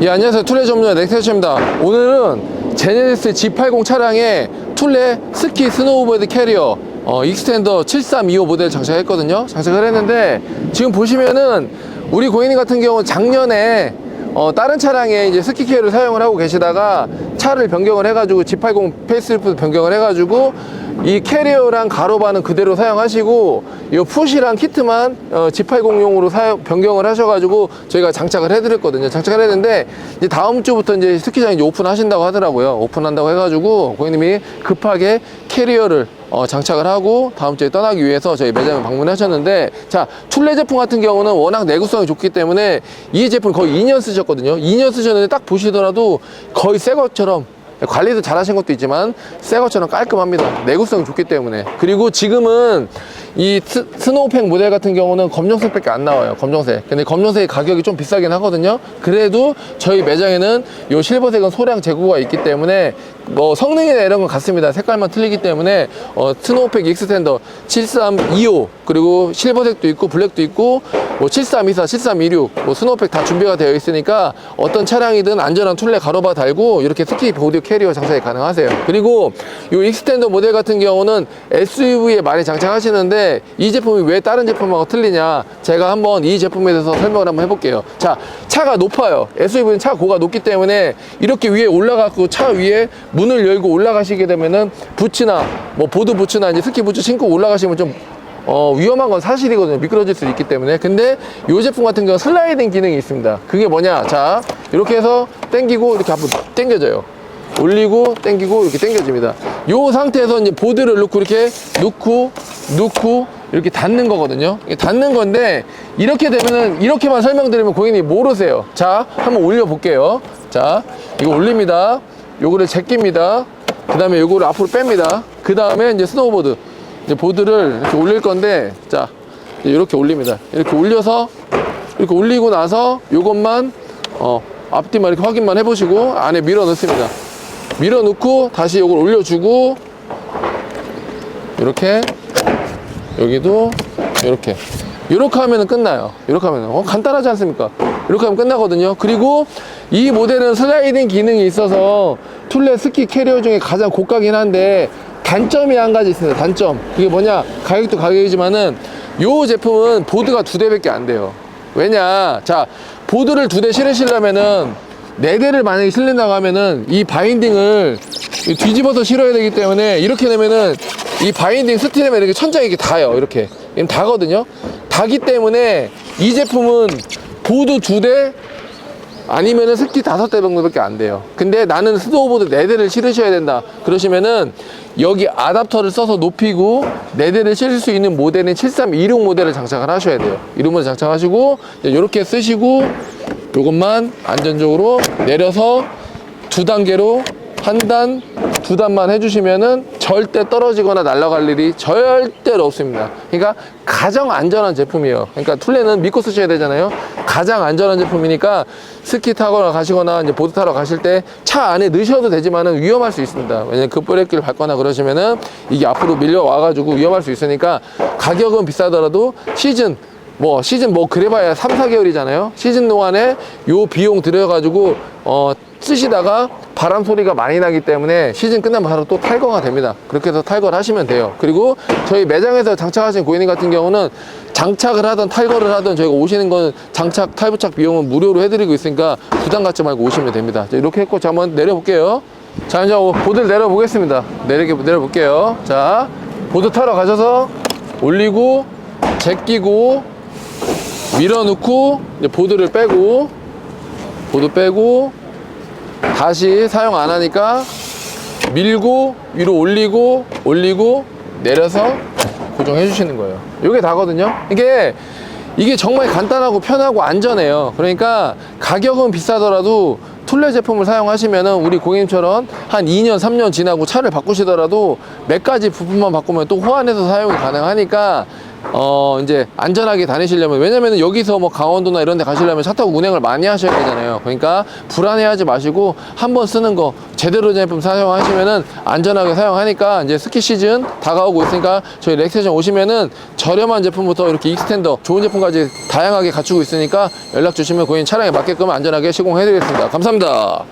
예, 안녕하세요. 툴레 전문가 넥테션입니다. 오늘은 제네시스 G80 차량에 툴레 스키 스노우보드 캐리어 어, 익스텐더 7325 모델 장착했거든요. 장착을 했는데 지금 보시면은 우리 고객님 같은 경우는 작년에 어, 다른 차량에 이제 스키 캐리어를 사용을 하고 계시다가 차를 변경을 해가지고 G80 페이스리프트 변경을 해가지고 이 캐리어랑 가로바는 그대로 사용하시고 이 풋이랑 키트만 어, G80용으로 사용, 변경을 하셔가지고 저희가 장착을 해드렸거든요. 장착을 했는데 이제 다음 주부터 이제 스키장 이제 오픈하신다고 하더라고요. 오픈한다고 해가지고 고객님이 급하게 캐리어를 어, 장착을 하고 다음 주에 떠나기 위해서 저희 매장을 방문하셨는데 자 툴레 제품 같은 경우는 워낙 내구성이 좋기 때문에 이 제품 거의 2년 쓰셨거든요 2년 쓰셨는데 딱 보시더라도 거의 새 것처럼 관리도 잘 하신 것도 있지만 새 것처럼 깔끔합니다. 내구성이 좋기 때문에. 그리고 지금은 이 스, 스노우팩 모델 같은 경우는 검정색밖에 안 나와요 검정색. 근데 검정색의 가격이 좀 비싸긴 하거든요. 그래도 저희 매장에는 이 실버색은 소량 재고가 있기 때문에 뭐 성능이나 이런 건 같습니다. 색깔만 틀리기 때문에 어, 스노우팩 익스텐더 7325 그리고 실버색도 있고 블랙도 있고 뭐 7324, 7326, 뭐 스노우팩 다 준비가 되어 있으니까 어떤 차량이든 안전한 툴레 가로바 달고 이렇게 스키 보드 캐리어 장착이 가능하세요. 그리고 이 익스텐더 모델 같은 경우는 SUV에 많이 장착하시는데 이 제품이 왜 다른 제품하고 틀리냐? 제가 한번 이 제품에 대해서 설명을 한번 해볼게요. 자, 차가 높아요. SUV는 차 고가 높기 때문에 이렇게 위에 올라가고 차 위에 문을 열고 올라가시게 되면은 부츠나 뭐 보드 부츠나 이제 스키 부츠 신고 올라가시면 좀 어, 위험한 건 사실이거든요. 미끄러질 수 있기 때문에. 근데 이 제품 같은 경우는 슬라이딩 기능이 있습니다. 그게 뭐냐? 자, 이렇게 해서 당기고 이렇게 앞으로 당겨져요. 올리고 당기고 이렇게 당겨집니다. 이 상태에서 이제 보드를 넣고 이렇게 넣고 넣고 이렇게 닫는 거거든요. 닫는 건데 이렇게 되면은 이렇게만 설명드리면 고객님이 모르세요. 자, 한번 올려 볼게요. 자, 이거 올립니다. 요거를 제낍니다. 그 다음에 요거를 앞으로 뺍니다. 그 다음에 이제 스노우보드. 이제 보드를 이렇게 올릴 건데, 자, 이렇게 올립니다. 이렇게 올려서, 이렇게 올리고 나서 요것만, 어, 앞뒤만 이렇게 확인만 해보시고 안에 밀어 넣습니다. 밀어 넣고 다시 요걸 올려주고, 이렇게, 여기도 이렇게. 이렇게 하면 끝나요. 이렇게 하면 어, 간단하지 않습니까? 이렇게 하면 끝나거든요. 그리고 이 모델은 슬라이딩 기능이 있어서 툴레 스키 캐리어 중에 가장 고가긴 한데 단점이 한 가지 있습니다. 단점. 그게 뭐냐? 가격도 가격이지만은 이 제품은 보드가 두 대밖에 안 돼요. 왜냐? 자, 보드를 두 대 실으시려면은 네 대를 만약에 실린다고 하면은 이 바인딩을 뒤집어서 실어야 되기 때문에 이렇게 되면은 이 바인딩 스티lem에 이렇게 천장에 이렇게 닿아요. 이렇게. 이건 닿거든요. 닿기 때문에 이 제품은 보드 두 대, 아니면은 스키 다섯 대 정도밖에 안 돼요. 근데 나는 스노우보드 네 대를 실으셔야 된다. 그러시면은 여기 아답터를 써서 높이고 네 대를 실을 수 있는 모델은 7326 모델을 장착을 하셔야 돼요. 이름을 장착하시고 이렇게 쓰시고 이것만 안전적으로 내려서 두 단계로 한 단, 두 단만 해주시면은 절대 떨어지거나 날아갈 일이 절대로 없습니다. 그러니까 가장 안전한 제품이에요. 그러니까 툴레는 믿고 쓰셔야 되잖아요. 가장 안전한 제품이니까 스키 타거나 가시거나 이제 보드 타러 가실 때 차 안에 넣으셔도 되지만은 위험할 수 있습니다. 왜냐면 급브레이크를 밟거나 그러시면은 이게 앞으로 밀려와가지고 위험할 수 있으니까 가격은 비싸더라도 시즌 뭐 시즌 뭐 그래봐야 3, 4개월이잖아요. 시즌 동안에 요 비용 들여가지고 어 쓰시다가 바람 소리가 많이 나기 때문에 시즌 끝나면 바로 또 탈거가 됩니다. 그렇게 해서 탈거를 하시면 돼요. 그리고 저희 매장에서 장착하신 고객님 같은 경우는 장착을 하든 탈거를 하든 저희가 오시는 건 장착 탈부착 비용은 무료로 해드리고 있으니까 부담 갖지 말고 오시면 됩니다. 자, 이렇게 했고 자 한번 내려볼게요. 자 이제 보드를 내려보겠습니다. 내리게 내려볼게요. 자 보드 타러 가셔서 올리고 제끼고 밀어넣고 이제 보드를 빼고 보드 빼고 다시 사용 안 하니까 밀고 위로 올리고 올리고 내려서 고정해 주시는 거예요. 이게 다거든요. 이게 이게 정말 간단하고 편하고 안전해요. 그러니까 가격은 비싸더라도 툴레 제품을 사용하시면은 우리 고객님처럼 한 2년 3년 지나고 차를 바꾸시더라도 몇 가지 부품만 바꾸면 또 호환해서 사용이 가능하니까 어 이제 안전하게 다니시려면 왜냐면 여기서 뭐 강원도나 이런 데 가시려면 차 타고 운행을 많이 하셔야 되잖아요. 그러니까 불안해하지 마시고 한 번 쓰는 거 제대로 된 제품 사용하시면은 안전하게 사용하니까 이제 스키 시즌 다가오고 있으니까 저희 렉세션 오시면은 저렴한 제품부터 이렇게 익스텐더 좋은 제품까지 다양하게 갖추고 있으니까 연락 주시면 고객님 차량에 맞게끔 안전하게 시공해 드리겠습니다. 감사합니다